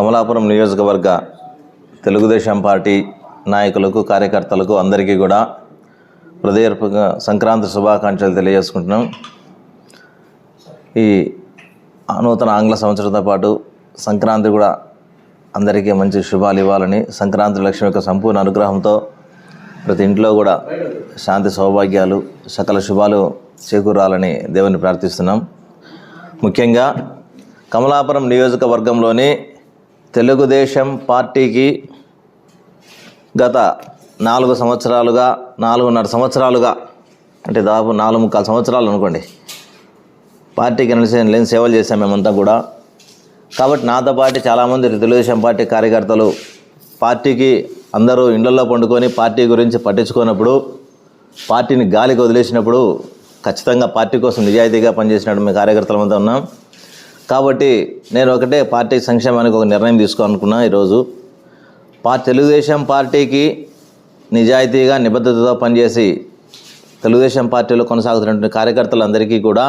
కమలాపురం నియోజకవర్గ తెలుగుదేశం పార్టీ నాయకులకు కార్యకర్తలకు అందరికీ కూడా హృదయపూర్వక సంక్రాంతి శుభాకాంక్షలు తెలియజేసుకుంటున్నాం. ఈ నూతన ఆంగ్ల సంవత్సరంతో పాటు సంక్రాంతి కూడా అందరికీ మంచి శుభాలు ఇవ్వాలని సంక్రాంతి లక్ష్మి యొక్క సంపూర్ణ అనుగ్రహంతో ప్రతి ఇంట్లో కూడా శాంతి సౌభాగ్యాలు సకల శుభాలు చేకూరాలని దేవుని ప్రార్థిస్తున్నాం. ముఖ్యంగా కమలాపురం నియోజకవర్గంలోని తెలుగుదేశం పార్టీకి గత నాలుగు సంవత్సరాలుగా నాలుగున్నర సంవత్సరాలుగా అంటే దాదాపు నాలుగు ముక్కాలు సంవత్సరాలు అనుకోండి పార్టీకి నిలిచి లేని సేవలు చేశాం మేమంతా కూడా. కాబట్టి నాతో పాటు చాలామంది తెలుగుదేశం పార్టీ కార్యకర్తలు పార్టీకి అందరూ ఇళ్ళలో పండుకొని పార్టీ గురించి పట్టించుకున్నప్పుడు పార్టీని గాలికి వదిలేసినప్పుడు ఖచ్చితంగా పార్టీ కోసం నిజాయితీగా పనిచేసినట్టు మేము కార్యకర్తలమంతా ఉన్నాం. కాబట్టి నేను ఒకటే పార్టీ సంక్షేమానికి ఒక నిర్ణయం తీసుకోనుకున్నా ఈరోజు. పా తెలుగుదేశం పార్టీకి నిజాయితీగా నిబద్ధతతో పనిచేసి తెలుగుదేశం పార్టీలో కొనసాగుతున్నటువంటి కార్యకర్తలందరికీ కూడా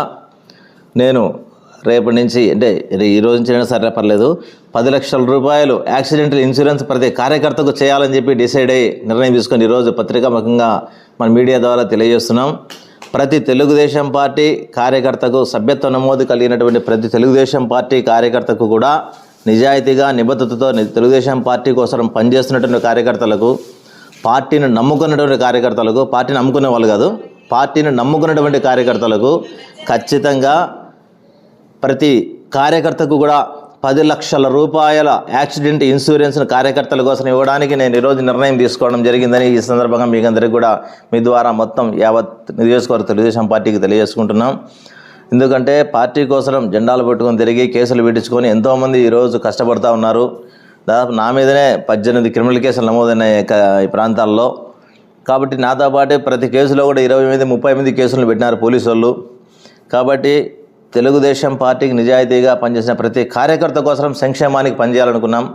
నేను రేపటి నుంచి అంటే ఈరోజు ఈ రోజు నుంచి అయినా సరే పర్లేదు పది లక్షల రూపాయలు యాక్సిడెంటల్ ఇన్సూరెన్స్ ప్రతి కార్యకర్తకు చేయాలని చెప్పి డిసైడ్ అయ్యి నిర్ణయం తీసుకొని ఈరోజు పత్రికాముఖంగా మన మీడియా ద్వారా తెలియజేస్తున్నాం. ప్రతి తెలుగుదేశం పార్టీ కార్యకర్తకు సభ్యత్వ నమోదు కలిగినటువంటి ప్రతి తెలుగుదేశం పార్టీ కార్యకర్తకు కూడా నిజాయితీగా నిబద్ధతతో తెలుగుదేశం పార్టీ కోసం పనిచేస్తున్నటువంటి కార్యకర్తలకు పార్టీని నమ్ముకున్నటువంటి కార్యకర్తలకు పార్టీని నమ్ముకునే వాళ్ళు కాదు పార్టీని నమ్ముకున్నటువంటి కార్యకర్తలకు ఖచ్చితంగా ప్రతి కార్యకర్తకు కూడా పది లక్షల రూపాయల యాక్సిడెంట్ ఇన్సూరెన్స్ను కార్యకర్తల కోసం ఇవ్వడానికి నేను ఈరోజు నిర్ణయం తీసుకోవడం జరిగిందని ఈ సందర్భంగా మీకు అందరికీ కూడా మీ ద్వారా మొత్తం యావత్ నియోజకవర్గ తెలుగుదేశం పార్టీకి తెలియజేసుకుంటున్నాం. ఎందుకంటే పార్టీ కోసం జెండాలు పెట్టుకొని తిరిగి కేసులు పెట్టించుకొని ఎంతోమంది ఈరోజు కష్టపడుతూ ఉన్నారు. దాదాపు నా మీదనే పద్దెనిమిది క్రిమినల్ కేసులు నమోదైన ఈ ప్రాంతాల్లో. కాబట్టి నాతో పాటు ప్రతి కేసులో కూడా ఇరవై ఎనిమిది ముప్పై ఎనిమిది కేసులు పెట్టినారు పోలీసు వాళ్ళు. కాబట్టి తెలుగుదేశం పార్టీకి నిజాయితీగా పనిచేసిన ప్రతి కార్యకర్త కోసం సంక్షేమానికి పనిచేయాలనుకున్నాం.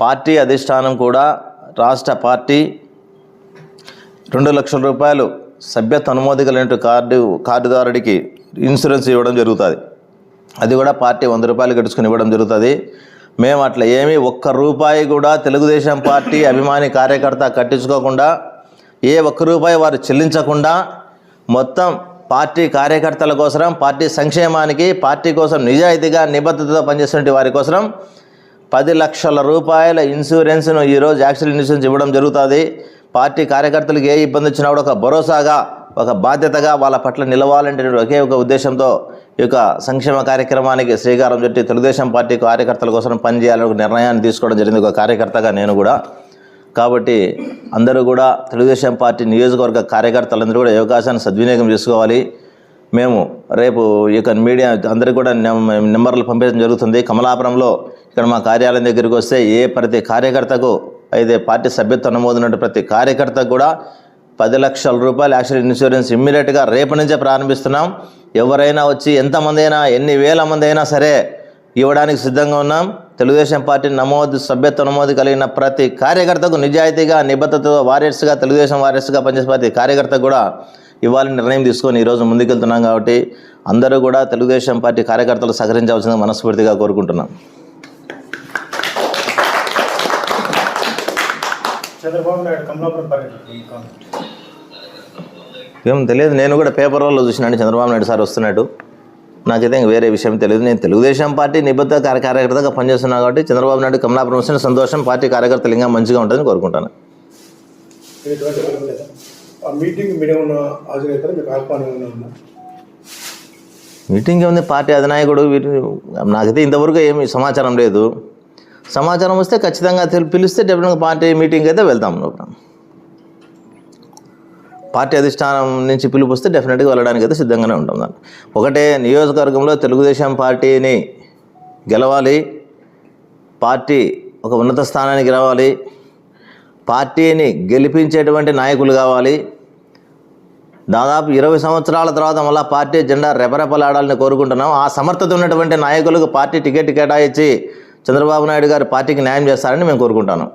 పార్టీ అధిష్టానం కూడా రాష్ట్ర పార్టీ రెండు లక్షల రూపాయలు సభ్యత్వ అనుమతి కార్డు కార్డుదారుడికి ఇన్సూరెన్స్ ఇవ్వడం జరుగుతుంది. అది కూడా పార్టీ వంద రూపాయలు గడుచుకుని ఇవ్వడం జరుగుతుంది. మేము అట్లా ఏమీ ఒక్క రూపాయి కూడా తెలుగుదేశం పార్టీ అభిమాని కార్యకర్త కట్టించుకోకుండా ఏ ఒక్క రూపాయి వారు చెల్లించకుండా మొత్తం పార్టీ కార్యకర్తల కోసం పార్టీ సంక్షేమానికి పార్టీ కోసం నిజాయితీగా నిబద్ధతతో పనిచేస్తున్న వారి కోసం పది లక్షల రూపాయల ఇన్సూరెన్స్ను ఈరోజు యాక్సిడెంట్ ఇన్సూరెన్స్ ఇవ్వడం జరుగుతుంది. పార్టీ కార్యకర్తలకు ఏ ఇబ్బంది వచ్చినా కూడా ఒక భరోసాగా ఒక బాధ్యతగా వాళ్ళ పట్ల నిలవాలంటే ఒకే ఒక ఉద్దేశంతో ఈ యొక్క సంక్షేమ కార్యక్రమానికి శ్రీకారం చుట్టి తెలుగుదేశం పార్టీ కార్యకర్తల కోసం పనిచేయాలని ఒక నిర్ణయాన్ని తీసుకోవడం జరిగింది. ఒక కార్యకర్తగా నేను కూడా కాబట్టి అందరూ కూడా తెలుగుదేశం పార్టీ నియోజకవర్గ కార్యకర్తలందరూ కూడా ఈ అవకాశాన్ని సద్వినియోగం చేసుకోవాలి. మేము రేపు ఈ యొక్క మీడియా అందరికీ కూడా నెంబర్లు పంపించడం జరుగుతుంది. కమలాపురంలో ఇక్కడ మా కార్యాలయం దగ్గరికి వస్తే ఏ ప్రతి కార్యకర్తకు అయితే పార్టీ సభ్యత్వ నమోదున్నట్టు ప్రతి కార్యకర్తకు కూడా పది లక్షల రూపాయలు యాక్సిడెంట్ ఇన్సూరెన్స్ ఇమ్మీడియట్గా రేపు నుంచే ప్రారంభిస్తున్నాం. ఎవరైనా వచ్చి ఎంతమంది అయినా ఎన్ని వేల మంది అయినా సరే ఇవ్వడానికి సిద్ధంగా ఉన్నాం. తెలుగుదేశం పార్టీ నమోదు సభ్యత్వ నమోదు కలిగిన ప్రతి కార్యకర్తకు నిజాయితీగా నిబద్ధతతో వారియర్స్గా తెలుగుదేశం వారియర్స్గా పనిచేసే ప్రతి కార్యకర్తకు కూడా ఇవ్వాలని నిర్ణయం తీసుకొని ఈరోజు ముందుకెళ్తున్నాం కాబట్టి అందరూ కూడా తెలుగుదేశం పార్టీ కార్యకర్తలు సహకరించవలసిందిగా మనస్ఫూర్తిగా కోరుకుంటున్నాం. ఏం తెలియదు నేను కూడా పేపర్ వాళ్ళు చూసినాను చంద్రబాబు నాయుడు సార్ వస్తున్నాడు. నాకైతే ఇంక వేరే విషయం తెలియదు. నేను తెలుగుదేశం పార్టీ నిబద్ధ కార్య కార్యకర్తగా పనిచేస్తున్నాను కాబట్టి చంద్రబాబు నాయుడు కమలాపురం వస్తున్న సంతోషం పార్టీ కార్యకర్తలు ఇంకా మంచిగా ఉంటుందని కోరుకుంటాను. మీటింగ్ ఉందా పార్టీ అధినాయకుడు నాకైతే ఇంతవరకు ఏమి సమాచారం లేదు. సమాచారం వస్తే ఖచ్చితంగా పిలిస్తే డెఫినెట్గా పార్టీ మీటింగ్ అయితే వెళ్తాం లోపల. పార్టీ అధిష్టానం నుంచి పిలుపు వస్తే డెఫినెట్గా వెళ్ళడానికి అయితే సిద్ధంగానే ఉంటాం దాన్ని. ఒకటే నియోజకవర్గంలో తెలుగుదేశం పార్టీని గెలవాలి పార్టీ ఒక ఉన్నత స్థానానికి రావాలి పార్టీని గెలిపించేటువంటి నాయకులు కావాలి. దాదాపు ఇరవై సంవత్సరాల తర్వాత మళ్ళీ పార్టీ జెండా రెపరెపలాడాలని కోరుకుంటున్నాం. ఆ సమర్థత ఉన్నటువంటి నాయకులకు పార్టీ టికెట్ కేటాయించి చంద్రబాబు నాయుడు గారు పార్టీకి న్యాయం చేస్తారని మేము కోరుకుంటాను.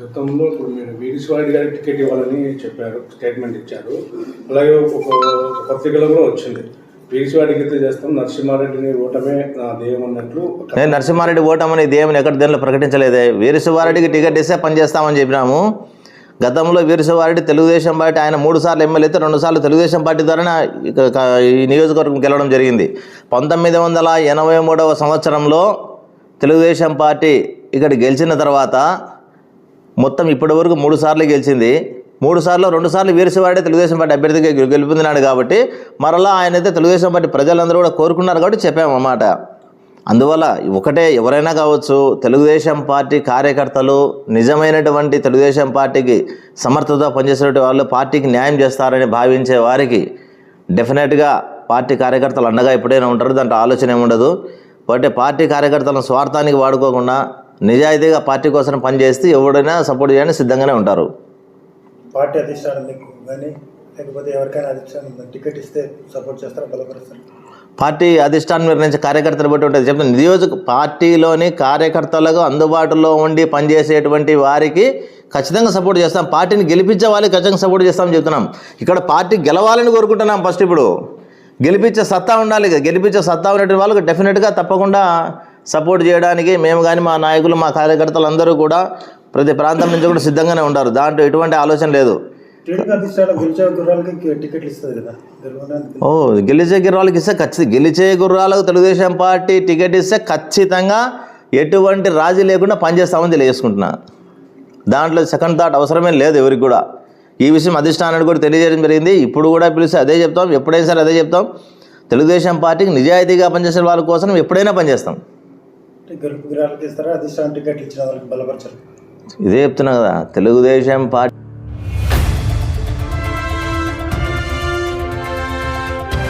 గతంలో ఇప్పుడు మీరు వీరి శివారెడ్డి గారికి టికెట్ ఇవ్వాలని చెప్పారు స్టేట్మెంట్ ఇచ్చారు. అలాగే ఒక పత్రికలో కూడా వచ్చింది వీరిశివాడికి అయితే చేస్తాం నరసింహారెడ్డిని ఓటమే నా ధ్యేయం అన్నట్లు నేను నరసింహారెడ్డి ఓటమని దేవుని ఎక్కడ దేనిలో ప్రకటించలేదే. వీరశివారెడ్డికి టికెట్ ఇస్తే పనిచేస్తామని చెప్పినాము. గతంలో వీరశివారెడ్డి తెలుగుదేశం పార్టీ ఆయన మూడు సార్లు ఎమ్మెల్యే అయితే రెండు సార్లు తెలుగుదేశం పార్టీ ద్వారా ఈ నియోజకవర్గం గెలవడం జరిగింది. పంతొమ్మిది వందల ఎనభై మూడవ సంవత్సరంలో తెలుగుదేశం పార్టీ ఇక్కడ గెలిచిన తర్వాత మొత్తం ఇప్పటి వరకు మూడు సార్లు గెలిచింది. మూడు సార్లు రెండు సార్లు వీరశివాడే తెలుగుదేశం పార్టీ అభ్యర్థిగా గెలు- గెలుపొందినాడు కాబట్టి మరలా ఆయన అయితే తెలుగుదేశం పార్టీ ప్రజలందరూ కూడా కోరుకున్నారు కాబట్టి చెప్పామన్నమాట అందువల్ల ఒకటే ఎవరైనా కావచ్చు తెలుగుదేశం పార్టీ కార్యకర్తలు నిజమైనటువంటి తెలుగుదేశం పార్టీకి సమర్థత పనిచేసేటువంటి వాళ్ళు పార్టీకి న్యాయం చేస్తారని భావించే వారికి డెఫినెట్గా పార్టీ కార్యకర్తలు అండగా ఎప్పుడైనా ఉంటారు. దాంట్లో ఆలోచన ఏముండదు. ఉండదు కాబట్టి పార్టీ కార్యకర్తలను స్వార్థానికి వాడుకోకుండా నిజాయితీగా పార్టీ కోసం పనిచేస్తే ఎవడైనా సపోర్ట్ చేయడానికి సిద్ధంగానే ఉంటారు. పార్టీ అధిష్టానం మీకు కానీ లేకపోతే ఎవరికైనా అధిష్టానం టికెట్ ఇస్తే సపోర్ట్ చేస్తారా బలపరుస్తారు? పార్టీ అధిష్టానం నిర్ణయించే కార్యకర్తలు బట్టి ఉంటుంది. చెప్తాను నియోజక పార్టీలోని కార్యకర్తలకు అందుబాటులో ఉండి పనిచేసేటువంటి వారికి ఖచ్చితంగా సపోర్ట్ చేస్తాం. పార్టీని గెలిపించే వాళ్ళకి ఖచ్చితంగా సపోర్ట్ చేస్తామని చెప్తున్నాం. ఇక్కడ పార్టీ గెలవాలని కోరుకుంటున్నాం ఫస్ట్ ఇప్పుడు. గెలిపించే సత్తా ఉండాలి. గెలిపించే సత్తా ఉన్నటువంటి వాళ్ళకి డెఫినెట్గా తప్పకుండా సపోర్ట్ చేయడానికి మేము కానీ మా నాయకులు మా కార్యకర్తలు అందరూ కూడా ప్రతి ప్రాంతం నుంచి కూడా సిద్ధంగానే ఉంటారు దాంట్లో ఎటువంటి ఆలోచన లేదు. ఓ గెలిచే గుర్రాలకు ఇస్తే ఖచ్చితంగా గెలిచే గుర్రాలకు తెలుగుదేశం పార్టీ టికెట్ ఇస్తే ఖచ్చితంగా ఎటువంటి రాజీ లేకుండా పనిచేస్తామని తెలియజేసుకుంటున్నా. దాంట్లో సెకండ్ థాట్ అవసరమే లేదు ఎవరికి కూడా. ఈ విషయం అధిష్టానానికి కూడా తెలియజేయడం జరిగింది. ఇప్పుడు కూడా పిలిస్తే అదే చెప్తాం ఎప్పుడైనా సరే అదే చెప్తాం. తెలుగుదేశం పార్టీకి నిజాయితీగా పనిచేసే వాళ్ళ కోసం ఎప్పుడైనా పనిచేస్తాం. గెలుపు ఇస్తారా అధిష్టానం టికెట్లు ఇచ్చిన వాళ్ళకి బలపరచరు? ఇదే చెప్తున్నా కదా తెలుగుదేశం పార్టీ